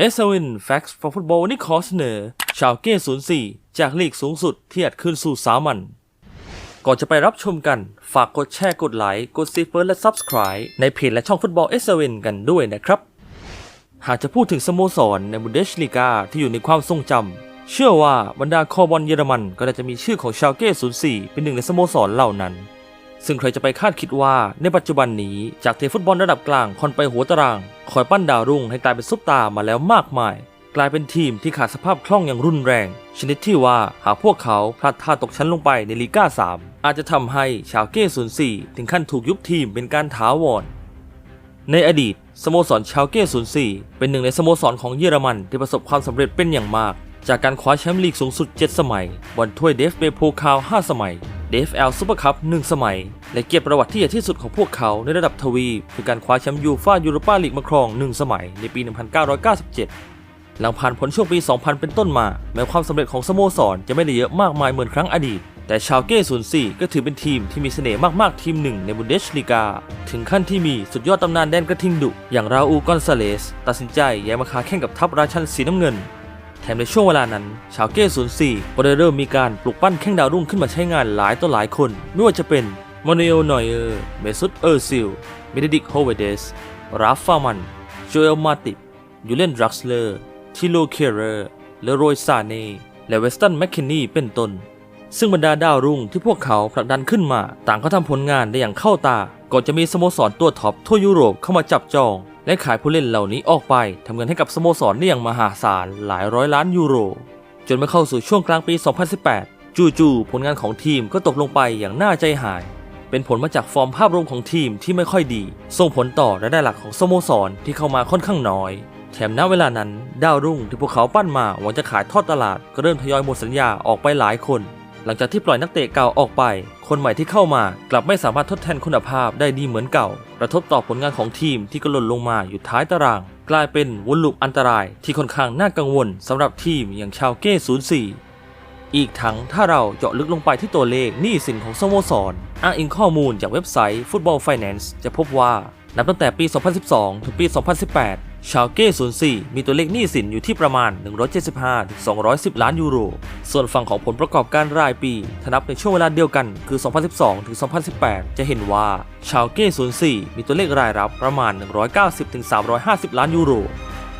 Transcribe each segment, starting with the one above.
เอสเวินแฟกซ์ฟอร์ฟุตบอลนี่ขอเสนอ ชาวเก้04จากลีกสูงสุดเที่อัดขึ้นสู่สามัญก่อนจะไปรับชมกัน ฝากกดแชร์กดไลค์กดซีเฟิร์และ Subscribe ในเพจและช่องฟุตบอลเอสเวินกันด้วยนะครับ หากจะพูดถึงสโมสรในบุนเดสลีกาที่อยู่ในความทรงจำเชื่อว่าบรรดาคอบอลเยอรมันก็น่าจะมีชื่อของชาวเก้04เป็นหนึ่งในสโมสรเหล่านั้น ซึ่งใครจะไปคาดคิดว่าในปัจจุบันนี้จากเทฟุตบอลระดับกลางคอนไปหัวตาราง คอยปั้นดาวรุ่งให้กลายเป็นซุปตาร์มาแล้วมากมาย กลายเป็นทีมที่ขาดสภาพคล่องอย่างรุนแรง ชนิดที่ว่าหากพวกเขาพลาดท่าตกชั้นลงไปในลีก้า3 อาจจะทำให้ชาวเก้04ถึงขั้นถูกยุบทีมเป็นการถาวรในอดีตสโมสรชาวเก้04เป็นหนึ่งในสโมสรของเยอรมันที่ประสบความสำเร็จเป็นอย่างมาก จากการคว้าแชมป์ลีกสูงสุด 7 สมัยบอลถ้วยเดฟเบโพคาว 5 สมัย DFL ซุปเปอร์คัพ1สมัย และเกียรติประวัติที่ใหญ่ที่สุดของพวกเขาในระดับทวีปคือการคว้าแชมป์ยูฟ่ายูโรปาลีกมาครอง 1 สมัยในปี 1997 หลังผ่านผลช่วงปี 2000 เป็นต้นมา แม้ความสำเร็จของสโมสรจะไม่ได้เยอะมากมายเหมือนครั้งอดีต แต่ชาวเก้04 ก็ถือเป็นทีมที่มีเสน่ห์มาก ๆ ทีมหนึ่งในบุนเดสลีกา ถึงขั้นที่มีสุดยอดตำนานแดนกระทิงดุ อย่างราอูกอนซาเลส ตัดสินใจย้ายมาค้าแข่งกับทัพราชันสีน้ำเงิน แถมในช่วงเวลานั้น ชาวเก้04ก็ได้เริ่มมีการปลุกปั้นแข้งดาวรุ่งขึ้นมาใช้งานหลายต่อหลายคน ไม่ว่าจะเป็นมอนเอลนอยเออร์เมซุตเออร์ซิลเมเดดิกโฮเวเดส ราฟามันโจเอลมาติกยูเลนดรักสเลอร์ทิโลเคเรอร์แลโรยซาเน่และเวสตันแมคเคนนีเป็นต้น ซึ่งบรรดาดาวรุ่งที่พวกเขาผลักดันขึ้นมา ต่างก็ทำผลงานได้อย่างเข้าตาก่อนจะมีสโมสรตัวท็อปทั่วยุโรปเข้ามาจับจอง และขายผู้เล่นเหล่านี้ออกไปทำเงินให้กับสโมสรได้อย่างมหาศาลหลายร้อยล้านยูโร จนมาเข้าสู่ช่วงกลางปี 2018 จู่ๆผลงานของทีมก็ตกลงไปอย่างน่าใจหาย เป็นผลมาจากฟอร์มภาพรวมของทีมที่ไม่ค่อยดี ส่งผลต่อรายได้หลักของสโมสรที่เข้ามาค่อนข้างน้อยแถมณเวลานั้น ดาวรุ่งที่พวกเขาปั้นมาหวังจะขายทอดตลาดก็เริ่มทยอยหมดสัญญาออกไปหลายคน หลังจากที่ปล่อยนักเตะเก่าออกไป คนใหม่ที่เข้ามากลับไม่สามารถทดแทนคุณภาพได้ดีเหมือนเก่า กระทบต่อผลงานของทีมที่ก็หล่นลงมาอยู่ท้ายตาราง กลายเป็นวนลูปอันตรายที่ค่อนข้างน่ากังวลสำหรับทีมอย่างชาวเก้04อีกทั้งถ้าเราเจาะลึกลงไปที่ตัวเลขหนี้สินของสโมสรอ้างอิงข้อมูลจากเว็บไซต์ Football Finance จะพบว่า นับตั้งแต่ปี 2012 ถึงปี 2018 ชาวเก้04 มีตัวเลขหนี้สินอยู่ที่ประมาณ 175-210 ล้านยูโร ส่วนฝั่งของผลประกอบการรายปีถ้านับในช่วงเวลาเดียวกันคือ 2012-2018 จะเห็นว่าชาวเก้04 มีตัวเลขรายรับประมาณ 190-350 ล้านยูโร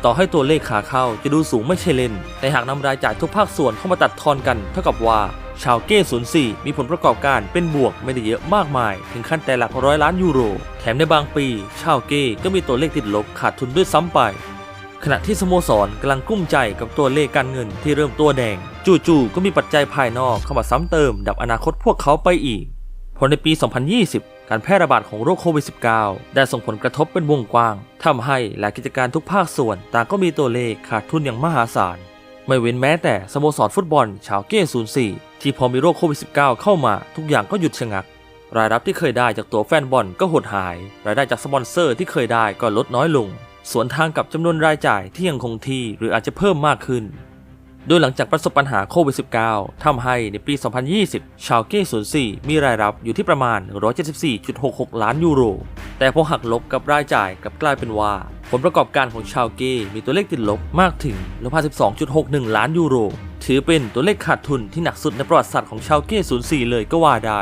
ต่อให้ตัวเลขขาเข้าจะดูสูงไม่ใช่เล่น แต่หากนำรายจ่ายทุกภาคส่วนเข้ามาตัดทอนกัน เท่ากับว่า ชาวเก้04มีผลประกอบการเป็นบวกไม่ได้เยอะมากมาย ถึงขั้นแต่หลักร้อยล้านยูโร แถมในบางปี ชาวเก้ก็มีตัวเลขติดลบขาดทุนด้วยซ้ำไป ขณะที่สโมสรกำลังกุ้มใจกับตัวเลขการเงินที่เริ่มตัวแดง จู่ๆก็มีปัจจัยภายนอกเข้ามาซ้ำเติม ดับอนาคตพวกเขาไปอีกผลในปี 2020 การแพร่ระบาดของโรคโควิด -19 ได้ส่งผลกระทบเป็นวงกว้างทำให้หลายกิจการทุกภาคส่วน ต่างก็มีตัวเลขขาดทุนอย่างมหาศาล ไม่เว้นแม้แต่สโมสรฟุตบอล ชาวเก้04 ที่พอมีโรคโควิด -19 เข้ามาทุกอย่างก็หยุดชะงัก รายรับที่เคยได้จากตัวแฟนบอลก็หดหาย รายได้จากสปอนเซอร์ที่เคยได้ก็ลดน้อยลง สวนทางกับจำนวนรายจ่ายที่ยังคงที่หรืออาจจะเพิ่มมากขึ้น โดยหลังจากประสบปัญหาโควิด -19 ทำให้ในปี 2020 ชาวเก้04 มีรายรับอยู่ที่ประมาณ 174.66 ล้านยูโร แต่พอหักลบกับรายจ่ายกับกลายเป็นว่า ผลประกอบการของชาวเก้มีตัวเลขติดลบมากถึงลบ52.61 ล้านยูโร ถือเป็นตัวเลขขาดทุนที่หนักสุดในประวัติศาสตร์ของชาวเก้04 เลยก็ว่าได้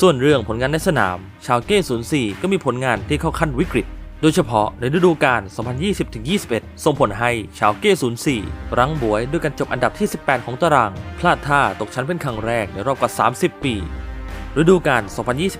ส่วนเรื่องผลงานในสนาม ชาวเก้04 ก็มีผลงานที่เข้าขั้นวิกฤต โดยเฉพาะในฤดูกาล 2020-21 ส่งผลให้ชาวเก้04 รั้งบวยด้วยการจบอันดับที่ 18 ของตาราง พลาดท่าตกชั้นเป็นครั้งแรกในรอบกว่า 30 ปี ฤดูกาล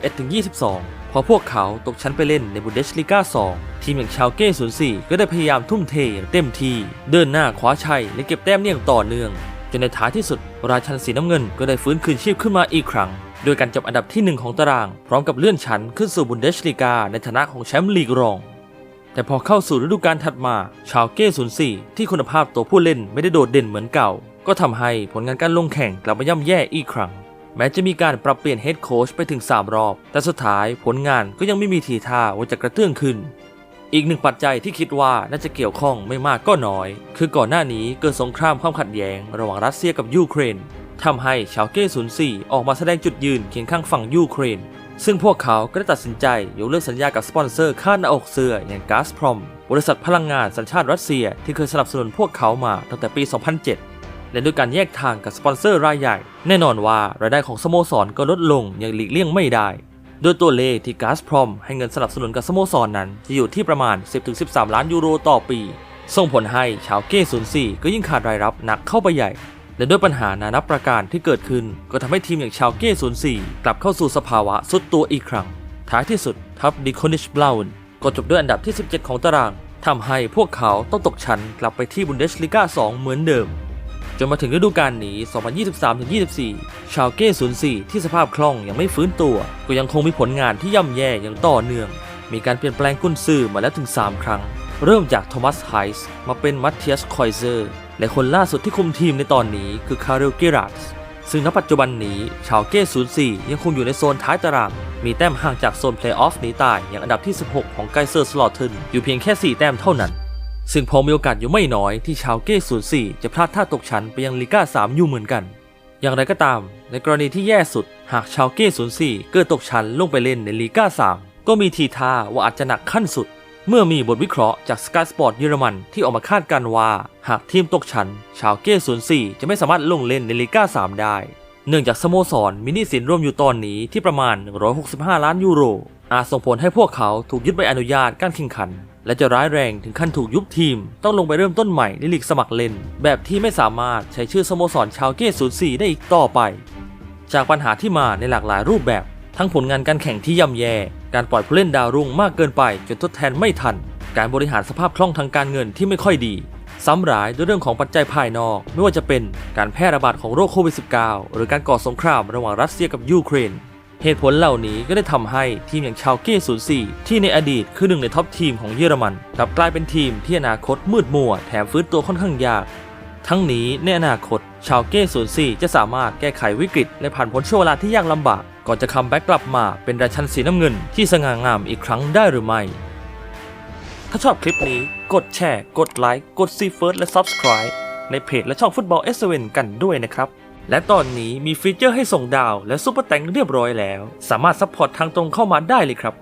2021-22 พอพวกเขาตกชั้นไปเล่นในบุนเดสลีกา 2 ทีมอย่างชาวเก้ 04 ก็ได้พยายามทุ่มเทอย่างเต็มที่ เดินหน้าคว้าชัยและเก็บแต้มได้อย่างต่อเนื่อง จนในท้ายที่สุด ราชันสีน้ำเงินก็ได้ฟื้นคืนชีพขึ้นมาอีกครั้ง โดยการจบอันดับที่ 1 ของตาราง พร้อมกับเลื่อนชั้นขึ้นสู่บุนเดสลีกาในฐานะของแชมป์ลีกรองแต่พอเข้าสู่ฤดูกาลถัดมา ชาวเก้04ที่คุณภาพตัวผู้เล่นไม่ได้โดดเด่นเหมือนเก่า ก็ทำให้ผลงานการลงแข่งกลับมาย่ำแย่อีกครั้ง แม้จะมีการปรับเปลี่ยนเฮดโค้ชไปถึง 3 รอบ แต่สุดท้ายผลงานก็ยังไม่มีทีท่าว่าจะกระเตื้องขึ้น อีกหนึ่งปัจจัยที่คิดว่าน่าจะเกี่ยวข้องไม่มากก็น้อย คือก่อนหน้านี้เกิดสงครามความขัดแย้ง ระหว่างรัสเซียกับยูเครนทำให้ชาวเก้04ออกมาแสดงจุดยืนเคียงข้างฝั่งยูเครน ซึ่งพวกเขาก็ได้ตัดสินใจยกเลิกสัญญากับสปอนเซอร์ค่าหน้าอกเสื้ออย่างก๊าซพรอมบริษัทพลังงานสัญชาติรัสเซียที่เคยสนับสนุนพวกเขามาตั้งแต่ปี 2007 และด้วยการแยกทางกับสปอนเซอร์รายใหญ่ แน่นอนว่ารายได้ของสโมสรก็ลดลงอย่างหลีกเลี่ยงไม่ได้ โดยตัวเลขที่ก๊าซพรอมให้เงินสนับสนุนกับสโมสรนนั้น จะอยู่ที่ประมาณ 10-13 ล้านยูโรต่อปี ส่งผลให้ชาวเก้04ก็ยิ่งขาดรายรับหนักเข้าไปใหญ่ และด้วยปัญหานานับประการที่เกิดขึ้น ก็ทำให้ทีมอย่างชาวเก้04กลับเข้าสู่สภาวะสุดตัวอีกครั้ง ท้ายที่สุดทัพดิคอนิชบลาวน์ก็จบด้วยอันดับที่ 17 ของตารางทำให้พวกเขาต้องตกชั้นกลับไปที่บุนเดสลิก้า2เหมือนเดิม จนมาถึงฤดูกาลนี้ 2023-24 ชาวเก้04 ที่สภาพคล่องยังไม่ฟื้นตัว ก็ยังคงมีผลงานที่ย่ำแย่อย่างต่อเนื่อง มีการเปลี่ยนแปลงกุนซือมาแล้วถึง 3 ครั้ง เริ่มจากโทมัสไฮส์มาเป็นมัตเทียสคอยเซอร์ และคนล่าสุดที่คุมทีมในตอนนี้คือคาร์เรลเกรัตส์ซึ่งณปัจจุบันนี้ชาวเก้04 ยังคงอยู่ในโซนท้ายตาราง มีแต้มห่างจากโซนเพลย์ออฟหนีตายอย่างอันดับที่ 16 ของไกเซอร์สลอตเทนอยู่เพียงแค่ 4 แต้มเท่านั้น ซึ่งพอมีโอกาสอยู่ไม่น้อยที่ชาวเก้04จะพลาดท่าตกชั้นไปยังลีก้า3อยู่เหมือนกัน อย่างไรก็ตาม ในกรณีที่แย่สุด หากชาวเก้04เกิดตกชั้นลงไปเล่นในลีก้า3ก็มีทีท่าว่าอาจจะหนักขั้นสุด เมื่อมีบทวิเคราะห์จาก Sky Sport เยอรมันที่ออกมาคาดการว่า หากทีมตกชั้นชาวเก้04จะไม่สามารถลงเล่นในลีก้า3ได้ เนื่องจากสโมสรมีหนี้สินร่วมอยู่ตอนนี้ที่ประมาณ 165 ล้านยูโรอาจส่งผลให้พวกเขาถูกยึดใบอนุญาตการแข่งขัน และจะร้ายแรงถึงขั้นถูกยุบทีม ต้องลงไปเริ่มต้นใหม่ในลีกสมัครเล่น แบบที่ไม่สามารถใช้ชื่อสโมสรชาวเก้04ได้อีกต่อไป จากปัญหาที่มาในหลากหลายรูปแบบ ทั้งผลงานการแข่งที่ย่ำแย่ การปล่อยผู้เล่นดาวรุ่งมากเกินไปจนทดแทนไม่ทัน การบริหารสภาพคล่องทางการเงินที่ไม่ค่อยดีซ้ำร้ายด้วยเรื่องของปัจจัยภายนอก ไม่ว่าจะเป็นการแพร่ระบาดของโรคโควิด -19 หรือการก่อสงครามระหว่างรัสเซียกับยูเครน เหตุผลเหล่านี้ก็ได้ทำให้ทีมอย่างชาวเก้04 ที่ในอดีตคือหนึ่งในท็อปทีมของเยอรมันกลับกลายเป็นทีมที่อนาคตมืดมัวแถมฟื้นตัวค่อนข้างยาก ทั้งนี้ในอนาคตชาวเก้04 จะสามารถแก้ไขวิกฤตและผ่านพ้นช่วงเวลาที่ยากลำบาก ก่อนจะคัมแบ็กกลับมาเป็นราชันสีน้ำเงินที่สง่างามอีกครั้งได้หรือไม่ ถ้าชอบคลิปนี้กดแชร์ กดไลค์กดซีเฟิร์สและ Subscribe ในเพจและช่องฟุตบอล s อ n กันด้วยนะครับ และตอนนี้มีฟีเจอร์ให้ส่งดาวและซุปเปอร์แตงเรียบร้อยแล้ว สามารถซัพพอร์ตทางตรงเข้ามาได้เลยครับ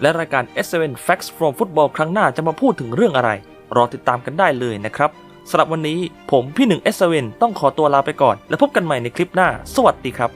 และรายการ S7 Facts from Football ครั้งหน้าจะมาพูดถึงเรื่องอะไร รอติดตามกันได้เลยนะครับสำหรับวันนี้ผมพี่หนึ่ง S7 ต้องขอตัวลาไปก่อน และพบกันใหม่ในคลิปหน้า สวัสดีครับ